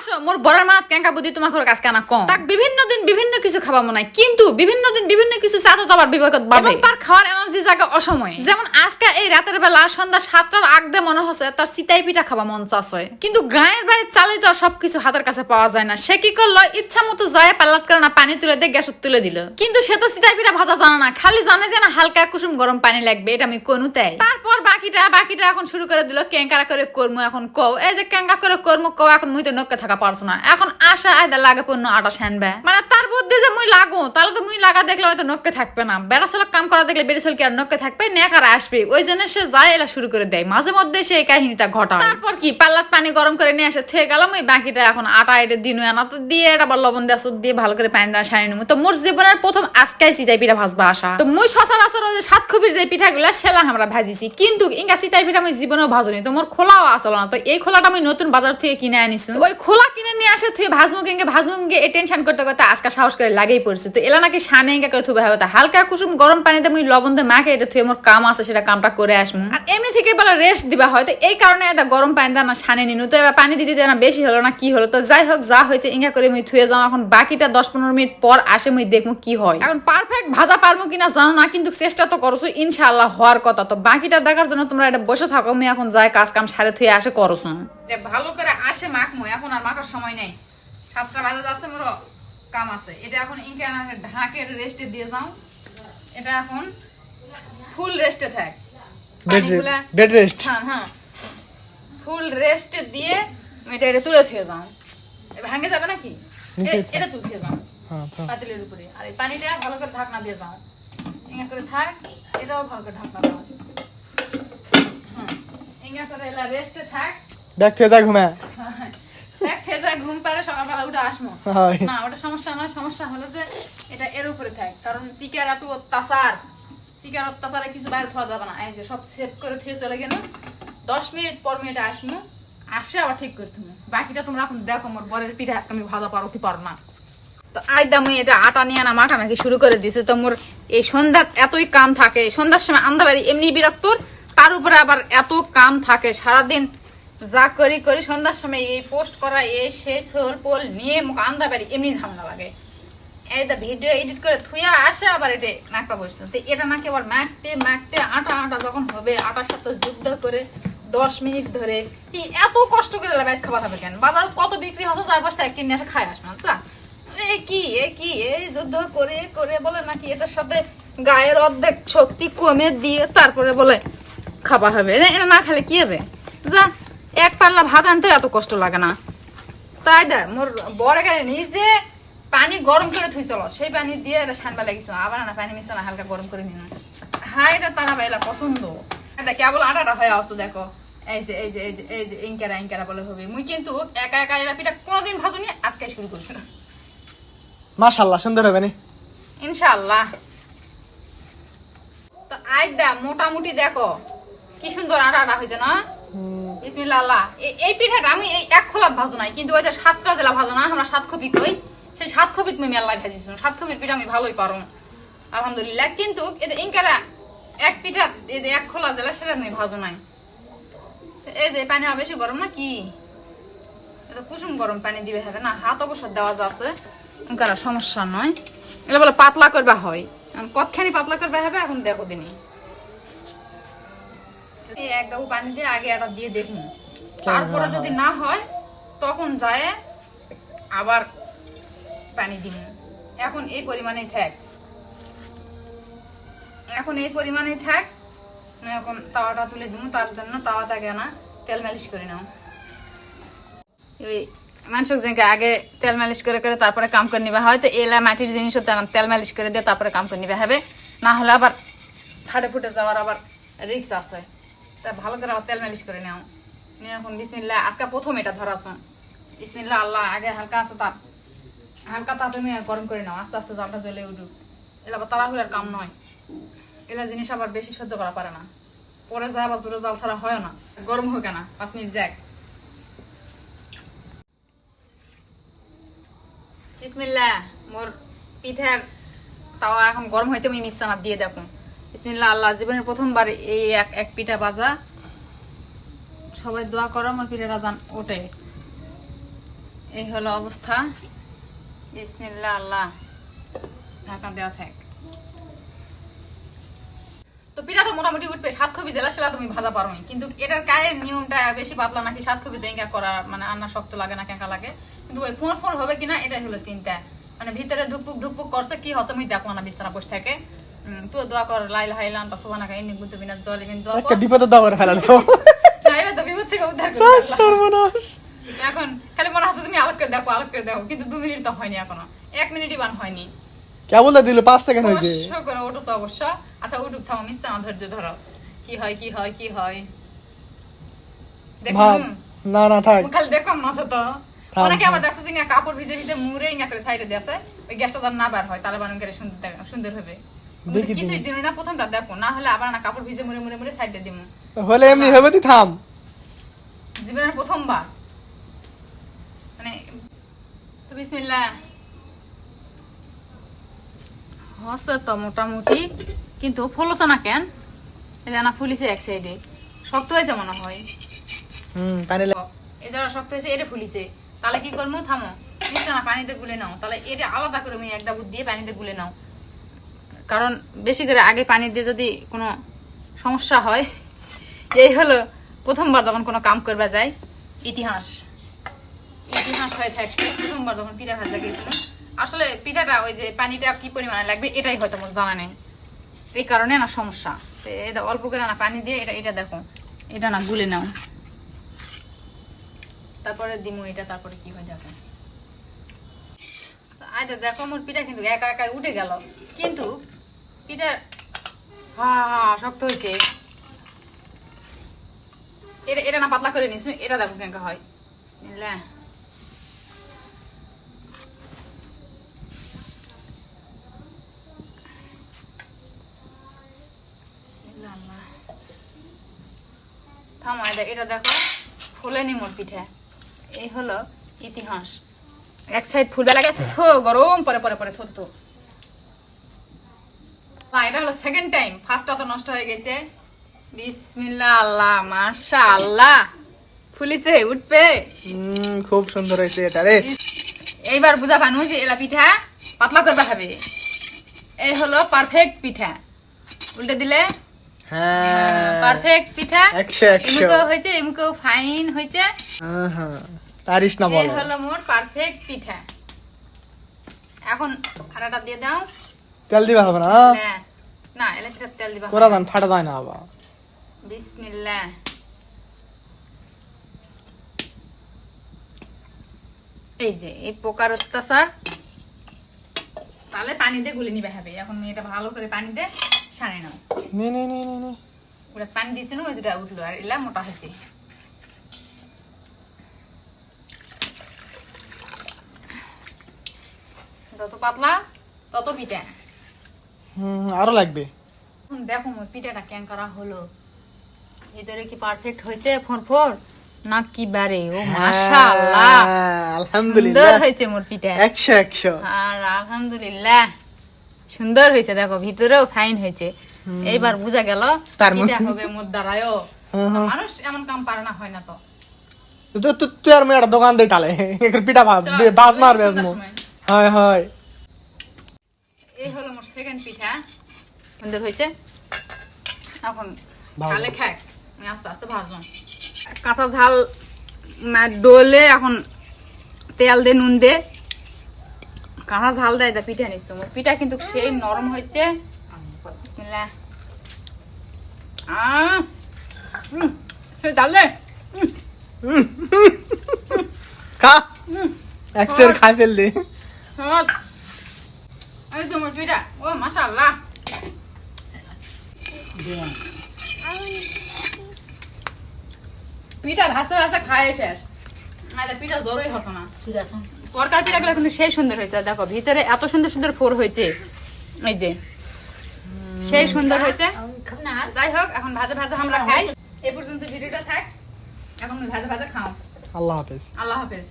আসো মোর বড়ার মাছ কেঙ্কা বুদ্ধি তোমাকে কাজ কানা কম। তাক বিভিন্ন দিন বিভিন্ন কিছু খাবা মনে হয় কিন্তু বিভিন্ন দিন বিভিন্ন কিছু সাথে তো আবার বিবেকত বাবে তার খাওয়ার এনার্জি জায়গা অসময়ে। যেমন আজকে এই রাতের বেলা সন্ধ্যা সাতটার আগদে মনে হচ্ছে তার চিতাই পিঠা খাবা মন চাচ্ছে। কিন্তু গায়ের বাইরে চালে তো সবকিছু হাতের কাছে পাওয়া যায় না। সে কি করল? ইচ্ছা মতো যায় পাল্লাত করে না পানি তুলে দিয়ে গ্যাসত তুলে দিল। কিন্তু সে তো চিতাই পিঠা ভাজা জানে না। খালি জানে যে না হালকা কুসুম গরম পানি লাগবে, এটা আমি কোনু তাই। তারপর বাকিটা বাকিটা এখন শুরু করে দিল। কেঙ্কারা করে কর্ম এখন কও। এই যে কেঙ্কা করে কর্ম কও, এখন মুই তো নক্কে থাকা পারছ না। এখন আশা আয়দা লাগে পণ্য আটা সেনবে। মানে তার বুদ্ধি যে মুই লাগো, তাহলে তো মুই লাগা দেখলে হয়তো নক্কে থাকবে না। বেড়া কাম করা দেখলে বেড়ে কি আর নক্কে থাকবে নেকার আসবে। ওই জন্য সে যায় এলা শুরু করে দেয়। মাঝে মধ্যে সে কাহিনীটা ঘটায়। তারপর কি? পাল্লাত পানি গরম করে নিয়ে আসে থেকে গেলাম, ওই বাকিটা এখন আটা এটা দিন আনা তো দিয়ে এটা আবার লবণ সুদ দিয়ে ভালো করে পানি দেওয়া সারি নেব। তো মোর জীবনের প্রথম আজকাই সিটাই পিঠা ভাজবা আসা তো মুই সচরাচর ওই সাত খুবির যে পিঠাগুলা, সেলা আমরা ভাজিছি। কিন্তু ইঙ্গা সিটাই পিঠা মুই জীবনেও ভাজনি। তো মোর খোলাও আসলো না। তো এই খোলাটা আমি নতুন বাজার থেকে কিনে আনিছি। ওই খোলা কিনে নিয়ে আসে তুই ভাজমু কিনকে ভাজমু কিনকে এই টেনশন করতে করতে আজকে সাহস করে লাগেই পড়ছে। তো এলা নাকি সানে ইঙ্গা করে থুবে হবে তা হালকা কুসুম গরম পানিতে মুই লবণ দিয়ে মাকে এটা থুয়ে মোর কাম আছে, সেটা কামটা করে আসমু। আর এমনি থেকে বলে রেস্ট দিবা হয়। তো এই কারণে এটা গরম পানি দিয়ে না, সানে নিনু। তো এবার পানি দিতে না, বেশি হলো না, কি হলো? তো যাই হোক, যা হয়েছে, ইঙ্গা করে মুই থুয়ে যাও। এখন বাকিটা দশ পনেরো মিনিট পর আসে, মুই দেখমু কি হয়। এখন পারফেক্ট ভাজা পারমু কিনা জানো না, কিন্তু চেষ্টা তো করছ, ইনশাআল্লাহ হওয়ার কথা। তো বাকিটা দেখার জন্য তোমরা এটা বসে থাকো আমি এখন যাই কাজ কাম সারে থুয়ে আসে করছ। ভালো করে আসে মাখমু এখন আর মাখার সময় নেই। সাতটা বাজে আছে মোর কাম আছে। এটা এখন ইনকে ঢাকে রেস্টে দিয়ে যাও। এটা এখন ফুল রেস্টে থাক। বেড রেস্ট হ্যাঁ হ্যাঁ। ফুল রেস্ট দিয়ে এটা এটা তুলে থুয়ে যাও। ভাঙে যাবে নাকি? এটা তুলে থুয়ে যাও। হ্যাঁ পাতিলের উপরে। আর এই পানিটা ভালো করে ঢাকনা দিয়ে যাও। এঙ্গা করে থাক এটাও ভালো করে ঢাকনা দাও। হ্যাঁ এঙ্গা করে এলা রেস্টে থাক। ব্যাগ থেকে যা ঘুমা। দেখ খেয়ে যায় ঘুম পারে সকালবেলা উঠে হয়। না ওটা সমস্যা নয় সমস্যা হলো যে এটা এর উপরে থাক কারণ চিকার এত অত্যাচার। চিকার অত্যাচারে কিছু বাইরে থাওয়া যাবে না। এই যে সব সেভ করে থুয়ে চলে গেল। দশ মিনিট পর মিনিট আসব আসে আবার ঠিক করে তুমি বাকিটা তোমরা এখন দেখো, মোর বরের পিঠা আজকে আমি ভাজা পারো কি পারো না। তো আইদা মুই এটা আটা নিয়ে না মাখামাখি শুরু করে দিছে। তো মোর এই সন্ধ্যা এতই কাম থাকে। সন্ধ্যার সময় আন্দা বাড়ি এমনি বিরক্তর তার উপরে আবার এত কাম থাকে। সারাদিন যা করি করি সন্ধ্যার সময় এই পোস্ট করা, এই সেই সোল পোল নিয়ে মুখ আন্দা বাড়ি এমনি ঝামেলা লাগে। এই দা ভিডিও এডিট করে থুয়া আসে আবার এটা মাখা বসছে। তো এটা নাকি আবার মাখতে মাখতে আটা আটা যখন হবে, আটার সাথে যুদ্ধ করে দশ মিনিট ধরে এই এত কষ্ট করে লাগাই খাবার হবে কেন? বাজার কত বিক্রি হতো যাই বসতে কিনে আসে খাই আস না? এই কি, এ কি, এই যুদ্ধ করে করে বলে নাকি এটার সাথে গায়ের অর্ধেক শক্তি কমে দিয়ে তারপরে বলে খাওয়া হবে। এ- এটা না খেলে কি হবে? যা, এক পাল্লা ভাত আনতে এত কষ্ট লাগে না। তাই দা, মোর বড় গাড়ি নিজে পানি গরম করে থুই চলো। সেই পানি দিয়ে এটা সানবা লাগিয়েছিল আবার না পানি মিশে না হালকা গরম করে নিন। হ্যাঁ এটা তারা বাইলা পছন্দ। দেখ কেবল আটাটা হয়ে আসো দেখো। এই যে এই যে এই যে এই যে ইনকারা ইনকারা বলে হবে। মুই কিন্তু একা একা এরা পিঠা কোনোদিন ভাজুনি আজকে শুরু করছি মাশাআল্লাহ সুন্দর হবে নি? ইনশাআল্লাহ। তো আইদা মোটামুটি দেখো কি সুন্দর আটা আটা হয়েছে না? বিসমিল্লাহ এই- পিঠাটা আমি এক খোলা ভাজো নাই কিন্তু ওই যে সাতটা জেলা ভাজো না আমরা সাত কপি কই। সেই সাত কপি তুমি মেলা ভাজিছো সাত কপির পিঠা আমি ভালোই পারো আলহামদুলিল্লাহ। কিন্তু এটা ইনকারা এক পিঠা যে এক খোলা জেলা সেটা তুমি ভাজো নাই। এই যে পানি বেশি গরম না কি এটা কুসুম গরম পানি দিবে হবে না। হাত অবশ্য দেওয়া যাচ্ছে ইনকারা সমস্যা নয়। এটা বলে পাতলা করবা হয়। কতখানি পাতলা করবা হবে এখন দেখো দিনই এই এক ডাবু পানি দিয়ে আগে একটা দিয়ে দেখুন। তারপরে যদি না হয় তখন যায় আবার পানি দিন। এখন এই পরিমাণেই থাক। এখন এই পরিমাণেই থাক এখন তাওয়াটা তুলে দিব তার জন্য তাওয়া থাকে না তেল মালিশ করে নাও। ওই মানুষ আগে তেল মালিশ করে করে তারপরে কাম করে নিবা। হয় তো এলা মাটির জিনিস তখন তেল মালিশ করে দিয়ে তারপরে কাম করে নিবা। হবে? না হলে আবার ফাটে ফুটে যাওয়ার আবার রিক্স আছে। তা ভালো করে আবার তেল মালিশ করে নাও। নিয়ে এখন বিসমিল্লা আজকে প্রথম এটা ধরাছো। বিসমিল্লা আল্লাহ, আগে হালকা আছে তাপ হালকা তাপে নিয়ে গরম করে নাও, আস্তে আস্তে জালটা জ্বলে উঠুক। এলা আবার তাড়াহুড়ার কাম নয়। এলা জিনিস আবার বেশি সহ্য করা পারে না। পরে যায় আবার জোরে জাল ছাড়া হয় না। গরম হোক না, পাঁচ মিনিট যাক। বিসমিল্লাহ, মোর পিঠার তাওয়া এখন গরম হয়েছে, আমি মিশ্রামাত দিয়ে দেখুন বিসমিল্লাহ, আল্লাহ, জীবনের প্রথমবার এই এক এক পিঠা ভাজা। সবাই দোয়া করো, আমার পিঠাটা জান ওঠে। এই হলো অবস্থা। বিসমিল্লাহ আল্লাহ। ঢাকা দেওয়া থাক। তো পিঠাটা মোটামুটি উঠবে সাত কবি জেলা সেলা তুমি ভাজা পারো কিন্তু এটার কায়ের নিয়মটা বেশি পাতলা নাকি সাত কবি দেঙ্গা করা মানে আন্না শক্ত লাগে না কেঙ্কা লাগে? কিন্তু ওই ফোর ফোর হবে কিনা এটাই হলো চিন্তা। মানে ভিতরে ধুকপুক ধুকপুক করছে কি হচ্ছে মুই দেখো না বিছানা বসে থাকে। তুই দোয়া কর লাইল হাইলাম তা সোবানা খাই নি বুঝতে বিনা জল একটা বিপদের দাবার ফেলাছো না, এটা তো বিপদ থেকে উদ্ধার করে আল্লাহ। সর্বনাশ। এখন খালি মনে হচ্ছে তুমি দেখো আলাপ করে দেখো কিন্তু দু মিনিট তো হয়নি এখনও। এক মিনিটই বান হয়নি। কেমন দিল পাঁচ সেকেন্ড হয়েছে। অবশ্য করে উঠোছো অবশ্য। আচ্ছা উঠুক থামো মিস আমার ধৈর্য ধরো। কি হয় কি হয় কি হয়? দেখুন না না থাক। খালি দেখো মাসে তো। অনেকে আবার দেখছ যে কাপড় ভিজে ভিজে মুড়ে ইঙ্গা করে সাইডে দিয়েছে ওই গ্যাসটা যেন না বার হয় তাহলে বানুন করে সুন্দর সুন্দর হবে। তো কিছুই দিন। দিন না প্রথমটা দেখো। না হলে আবার না কাপড় ভিজে মুড়ে মুড়ে মুড়ে সাইডে দিমু। হলে এমনি হবে তুই থাম। জীবনের প্রথমবার। মানে তো বিসমিল্লাহ। হচ্ছে তো মোটামুটি কিন্তু ফুলছে না কেন? ফুলিছে এক সাইডে। শক্ত হয়েছে মনে হয়। হুম পানি লে- এই যারা শক্ত হয়েছে এটা ফুলিছে। তাহলে কি করব? থামো। না পানিতে গুলে নাও। তাহলে এটা আলাদা করে আমি একটা বুদ্ধি দিয়ে পানিতে গুলে নাও। কারণ বেশি করে আগে পানি দিয়ে যদি কোনো সমস্যা হয় এই হলো প্রথমবার যখন কোনো কাম করবা যায় ইতিহাস। ইতিহাস হয়ে থাকছে প্রথমবার যখন পিঠা ভাজা গিয়েছিল আসলে পিঠাটা ওই যে পানিটা কি পরিমাণে লাগবে, এটাই হয়তো আমার জানা নেই। এই কারণে না সমস্যা। এটা অল্প করে না পানি দিয়ে এটা এটা দেখো। এটা না গুলে নাও। তারপরে দিমু এটা, তারপরে কি হয়ে যাবে। আচ্ছা দেখো, মোর পিঠা কিন্তু একা একা উঠে গেল। কিন্তু পিঠা হা হা শক্ত হয়েছে এটা এটা না পাতলা করে নিস এটা দেখো কেঙ্কা হয় বিসমিল্লাহ। বিসমিল্লাহ আল্লাহ। থামো এটা এটা দেখো ফুলেনি মোর পিঠা। এই হলো ইতিহাস। এক সাইড ফুলবে লাগে থো গরম পরে পরে পরে থো থো এটা হলো সেকেন্ড টাইম ফার্স্টটা তো নষ্ট হয়ে গেছে। বিসমিল্লাহ আল্লাহ মাশা আল্লাহ ফুলিছে উঠবে। খুব সুন্দর হয়েছে এটা রে। এইবার বুঝা পানু যে এলা পিঠা পাতলা করবা হবে এই হলো পারফেক্ট পিঠা। উল্টে দিলে? হ্যাঁ পারফেক্ট পিঠা। এমুকেও হয়েছে এমুকেও ফাইন হয়েছে। হ্যাঁ, হ্যাঁ পারিস না এই বলো। হলো মোর পারফেক্ট পিঠা। এখন ফাড়াটা দিয়ে দাও। তেল দিবা হবে না? হ্যাঁ। না এলে পিঠা তেল দিবা করা দান ফাটা যায় না আবার। বিসমিল্লাহ। এই যে এই পোকার অত্যাচার। তাহলে পানি দিয়ে গুলে নিবে হবে। এখন এটা ভালো করে পানি দিয়ে সানে নাও নে নে নে নে। ওটা পানি দিয়েছিল ওই দুটা উঠল আর এলা মোটা হয়েছে। যত পাতলা তত পিঠা। হুম আরও লাগবে। দেখো পিঠাটা কেন করা হলো। ভিতরে কি পারফেক্ট হয়েছে ফোর ফোর? না কি বারে ও মাশাআল্লাহ। হ্যাঁ, সুন্দর আলহামদুলিল্লাহ হয়েছে মোর পিঠা। একশো একশো। আর আলহামদুলিল্লাহ। সুন্দর হয়েছে দেখো ভিতরেও ফাইন হয়েছে। এইবার বুঝা গেল তার হবে মোর দ্বারায়ও। মানুষ এমন কাম পারে না হয় না তো। তুই আর দোকান দেই এখানে পিঠা ভাজ চল, বাজ ওই মারবে সন্ধ্যার আজমু সময়। হয় হয়। এই হলো মোর সেকেন্ড পিঠা। সুন্দর হয়েছে। এখন খালে খাক। আমি আস্তে আস্তে ভাজলাম কাঁচা ঝাল মা- এখন তেল দে নুন দে। কাঁচা ঝাল দেয় পিঠা নিচ্ছ। পিঠা কিন্তু সেই নরম হচ্ছে রে। খা। একশের খাই পিঠা ও মাশাআল্লাহ। পিঠা খায় শেষ। আরে পিঠা জোরই হতো না। তরকার পিঠাগুলো কিন্তু সেই সুন্দর হয়েছে। দেখো ভিতরে এত সুন্দর সুন্দর ফোর হয়েছে। এই যে সেই সুন্দর হয়েছে। যাই হোক এখন ভাজা ভাজা আমরা খাই। এ পর্যন্ত ভিডিওটা থাক। এখন ভাজা ভাজা খাও। আল্লাহ হাফেজ। আল্লাহ হাফেজ।